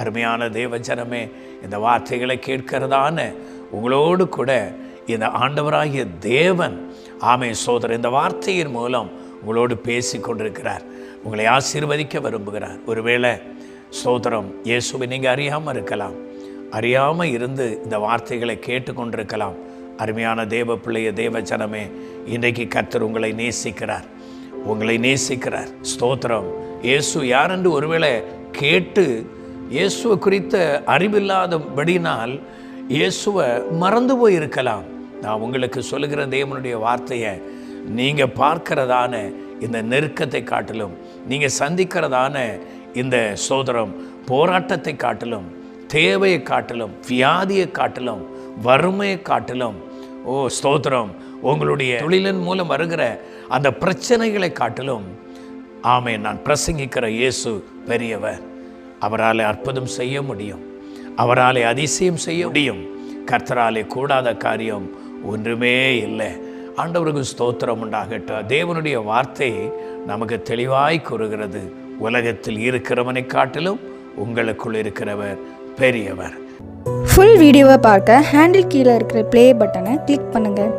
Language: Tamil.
அருமையான தேவஜனமே இந்த வார்த்தைகளை கேட்கிறதான உங்களோடு கூட இந்த ஆண்டவராகிய தேவன் ஆமே சோதரர் இந்த வார்த்தையின் மூலம் உங்களோடு பேசி கொண்டிருக்கிறார். உங்களை ஆசீர்வதிக்க விரும்புகிறார். ஒருவேளை சோதரம் இயேசுவை நீங்கள் அறியாமல் இருக்கலாம். அறியாமல் இருந்து இந்த வார்த்தைகளை கேட்டுக்கொண்டிருக்கலாம் அருமையான தேவ பிள்ளைய தேவ ஜனமே இன்றைக்கு கர்த்தர் உங்களை நேசிக்கிறார். உங்களை நேசிக்கிறார். ஸ்தோத்திரம். இயேசு யாரென்று ஒருவேளை கேட்டு இயேசுவை குறித்த அறிவில்லாதபடினால் இயேசுவை மறந்து போயிருக்கலாம். நான் உங்களுக்கு சொல்லுகிற தேவனுடைய வார்த்தையை நீங்கள் பார்க்கிறதான இந்த நெருக்கத்தை காட்டிலும் நீங்கள் சந்திக்கிறதான இந்த சோதரம் போராட்டத்தை காட்டிலும் தேவையை காட்டிலும் வியாதியை காட்டிலும் வறுமையை காட்டிலும் ஓ ஸ்தோத்திரம் உங்களுடைய தொழிலின் மூலம் வருகிற அந்த பிரச்சனைகளை காட்டிலும் ஆமே நான் பிரசங்கிக்கிற இயேசு பெரியவர். அவரால் அற்புதம் செய்ய முடியும். அவராலே அதிசயம் செய்ய முடியும். கர்த்தராலே கூடாத காரியம் ஒன்றுமே இல்லை. ஆண்டவருக்கு ஸ்தோத்திரம் உண்டாகட்டும். தேவனுடைய வார்த்தை நமக்கு தெளிவாய் கூறுகிறது. உலகத்தில் இருக்கிறவனை காட்டிலும் உங்களுக்குள் இருக்கிறவர் பெரியவர். ஃபுல் வீடியோவை பார்க்க ஹேண்டில் கீழே இருக்கிற ப்ளே பட்டனை கிளிக் பண்ணுங்கள்